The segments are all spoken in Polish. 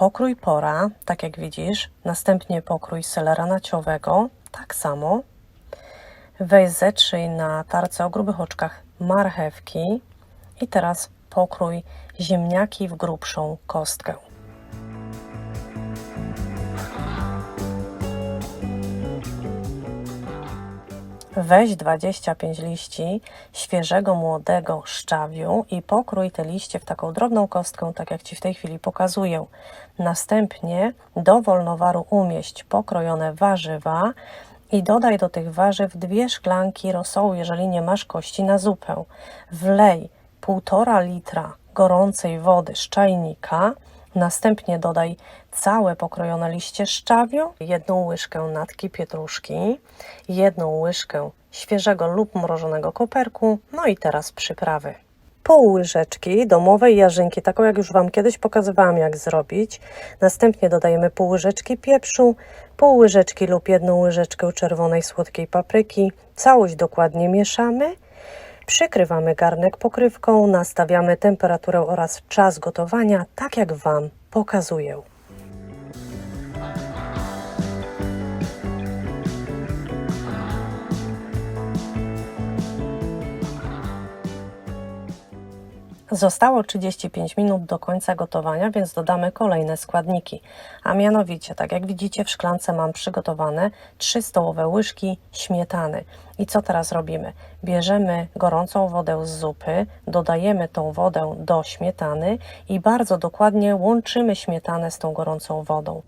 Pokrój pora, tak jak widzisz, następnie pokrój selera naciowego, tak samo. Weź zetrzyj na tarce o grubych oczkach marchewki i teraz pokrój ziemniaki w grubszą kostkę. Weź 25 liści świeżego, młodego szczawiu i pokrój te liście w taką drobną kostkę, tak jak Ci w tej chwili pokazuję. Następnie do wolnowaru umieść pokrojone warzywa i dodaj do tych warzyw dwie szklanki rosołu, jeżeli nie masz kości na zupę. Wlej 1,5 litra gorącej wody z czajnika, Następnie dodaj całe pokrojone liście szczawiu, jedną łyżkę natki pietruszki, jedną łyżkę świeżego lub mrożonego koperku, no i teraz przyprawy. Pół łyżeczki domowej jarzynki, taką jak już Wam kiedyś pokazywałam jak zrobić. Następnie dodajemy pół łyżeczki pieprzu, pół łyżeczki lub jedną łyżeczkę czerwonej słodkiej papryki. Całość dokładnie mieszamy. Przykrywamy garnek pokrywką, nastawiamy temperaturę oraz czas gotowania, tak jak Wam pokazuję. Zostało 35 minut do końca gotowania, więc dodamy kolejne składniki. A mianowicie, tak jak widzicie, w szklance mam przygotowane 3 stołowe łyżki śmietany. I co teraz robimy? Bierzemy gorącą wodę z zupy, dodajemy tą wodę do śmietany i bardzo dokładnie łączymy śmietanę z tą gorącą wodą.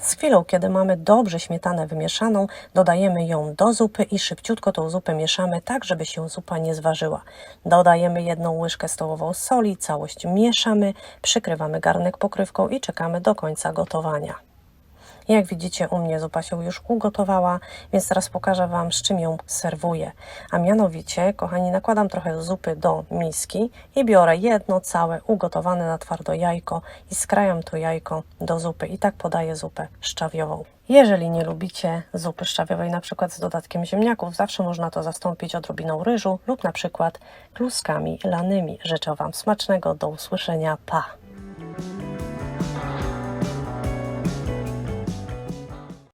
Z chwilą, kiedy mamy dobrze śmietanę wymieszaną, dodajemy ją do zupy i szybciutko tą zupę mieszamy tak, żeby się zupa nie zważyła. Dodajemy jedną łyżkę stołową soli, całość mieszamy, przykrywamy garnek pokrywką i czekamy do końca gotowania. Jak widzicie, u mnie zupa się już ugotowała, więc teraz pokażę Wam, z czym ją serwuję. A mianowicie, kochani, nakładam trochę zupy do miski i biorę jedno całe ugotowane na twardo jajko i skrajam to jajko do zupy i tak podaję zupę szczawiową. Jeżeli nie lubicie zupy szczawiowej, na przykład z dodatkiem ziemniaków, zawsze można to zastąpić odrobiną ryżu lub na przykład kluskami lanymi. Życzę Wam smacznego, do usłyszenia, pa!